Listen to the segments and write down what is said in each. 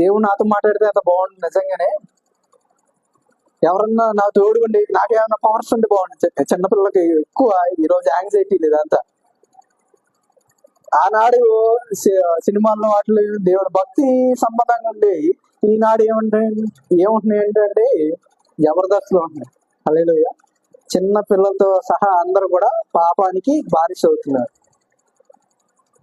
దేవుడు నాతో మాట్లాడితే అంత బాగుంటుంది నిజంగానే. ఎవరన్నా నా తోడుగుండి నాకేమైనా పవర్స్ ఉంటే బాగుంటుంది చిన్నపిల్లలకి ఎక్కువ ఈరోజు యాంగ్జైటీ లేదంతా ఆనాడు సినిమాల్లో వాటిలో దేవుడు భక్తి సంబంధంగా ఉండే ఈనాడు ఏముంటాయి ఏముంటున్నాయి ఏంటంటే జబర్దస్త్లో ఉంటున్నాయి. అలేలోయ చిన్న పిల్లలతో సహా అందరూ కూడా పాపానికి బానిస అవుతున్నారు.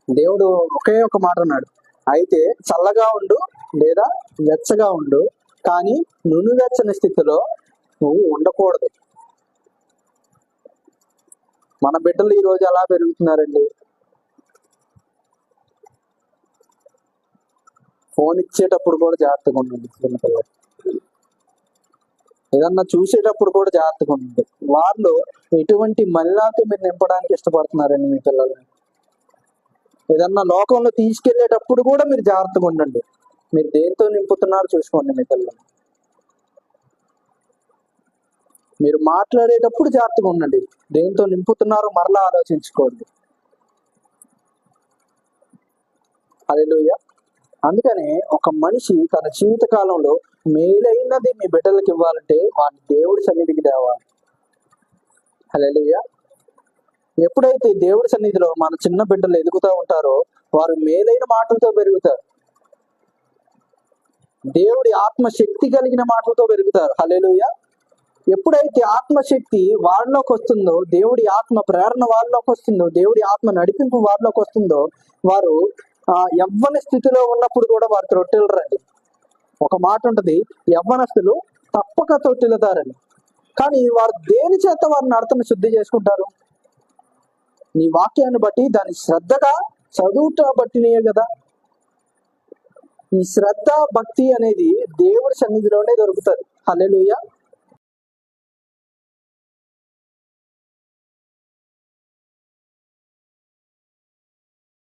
దేవుడు ఒకే ఒక మాట అన్నాడు అయితే చల్లగా ఉండు లేదా వెచ్చగా ఉండు కానీ నునువెచ్చని స్థితిలో నువ్వు ఉండకూడదు. మన బిడ్డలు ఈరోజు ఎలా పెరుగుతున్నారండి? ఫోన్ ఇచ్చేటప్పుడు కూడా జాగ్రత్తగా ఉండండి చిన్నపిల్లలు. ఏదన్నా చూసేటప్పుడు కూడా జాగ్రత్తగా ఉండండి. వాళ్ళు ఎటువంటి మలినాలతో మీరు నింపడానికి ఇష్టపడుతున్నారండి మీ పిల్లల్ని? ఏదన్నా లోకంలో తీసుకెళ్ళేటప్పుడు కూడా మీరు జాగ్రత్తగా ఉండండి. మీరు దేంతో నింపుతున్నారో చూసుకోండి మీ పిల్లలు. మీరు మాట్లాడేటప్పుడు జాగ్రత్తగా ఉండండి. దేంతో నింపుతున్నారో మరలా ఆలోచించుకోండి. అదేలోయ అందుకనే ఒక మనిషి తన జీవిత కాలంలో మేలైనది మీ బిడ్డలకు ఇవ్వాలంటే వారిని దేవుడి సన్నిధికి తేవాలి. హల్లెలూయ. ఎప్పుడైతే దేవుడి సన్నిధిలో మన చిన్న బిడ్డలు ఎదుగుతూ ఉంటారో వారు మేలైన మాటలతో పెరుగుతారు. దేవుడి ఆత్మశక్తి కలిగిన మాటలతో పెరుగుతారు. హలేలుయ ఎప్పుడైతే ఆత్మశక్తి వాళ్ళలోకి వస్తుందో దేవుడి ఆత్మ ప్రేరణ వాళ్ళలోకి వస్తుందో దేవుడి ఆత్మ నడిపింపు వాళ్ళలోకి వస్తుందో వారు ఆ యవ్వన స్థితిలో ఉన్నప్పుడు కూడా వారు తొట్టిల్లరండి ఒక మాట ఉంటుంది యవ్వనస్తులు తప్పక తొట్టిల్లుతారని కానీ వారు దేని చేత వారి నడతను శుద్ధి చేసుకుంటారు? నీ వాక్యాన్ని బట్టి దాన్ని శ్రద్ధగా చదువుట బట్టినే కదా. ఈ శ్రద్ధ భక్తి అనేది దేవుడి సన్నిధిలోనే దొరుకుతుంది. హల్లెలూయా.